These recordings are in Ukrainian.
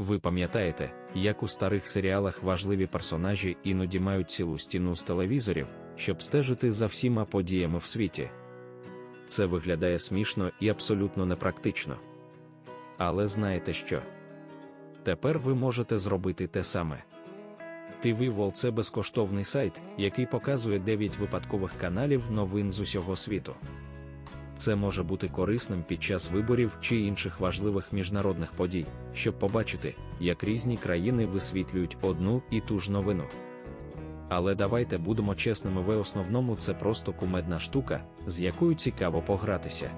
Ви пам'ятаєте, як у старих серіалах важливі персонажі іноді мають цілу стіну з телевізорів, щоб стежити за всіма подіями в світі. Це виглядає смішно і абсолютно непрактично. Але знаєте що? Тепер ви можете зробити те саме. TV Wall – це безкоштовний сайт, який показує 9 випадкових каналів новин з усього світу. Це може бути корисним під час виборів чи інших важливих міжнародних подій, щоб побачити, як різні країни висвітлюють одну і ту ж новину. Але давайте будемо чесними, в основному це просто кумедна штука, з якою цікаво погратися.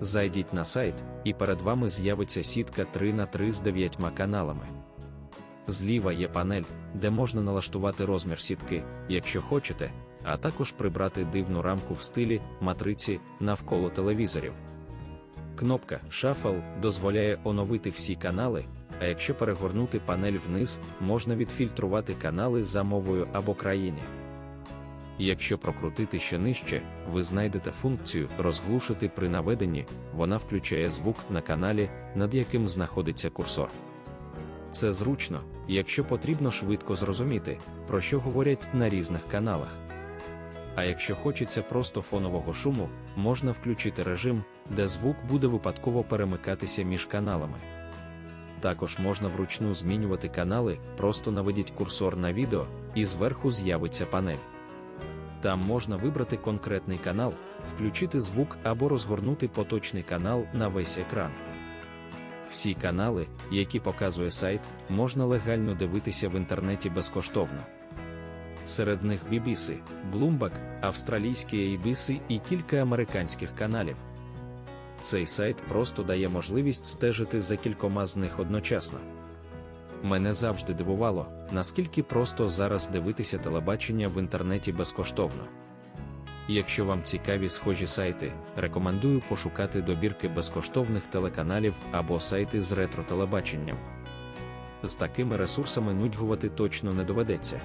Зайдіть на сайт, і перед вами з'явиться сітка 3 на 3 з 9 каналами. Зліва є панель, де можна налаштувати розмір сітки, якщо хочете, а також прибрати дивну рамку в стилі матриці навколо телевізорів. Кнопка Shuffle дозволяє оновити всі канали, а якщо перегорнути панель вниз, можна відфільтрувати канали за мовою або країні. Якщо прокрутити ще нижче, ви знайдете функцію розглушити при наведенні, вона включає звук на каналі, над яким знаходиться курсор. Це зручно, якщо потрібно швидко зрозуміти, про що говорять на різних каналах. А якщо хочеться просто фонового шуму, можна включити режим, де звук буде випадково перемикатися між каналами. Також можна вручну змінювати канали, просто наведіть курсор на відео, і зверху з'явиться панель. Там можна вибрати конкретний канал, включити звук або розгорнути поточний канал на весь екран. Всі канали, які показує сайт, можна легально дивитися в інтернеті безкоштовно. Серед них BBC, Bloomberg, австралійські ABC і кілька американських каналів. Цей сайт просто дає можливість стежити за кількома з них одночасно. Мене завжди дивувало, наскільки просто зараз дивитися телебачення в інтернеті безкоштовно. Якщо вам цікаві схожі сайти, рекомендую пошукати добірки безкоштовних телеканалів або сайти з ретро-телебаченням. З такими ресурсами нудьгувати точно не доведеться.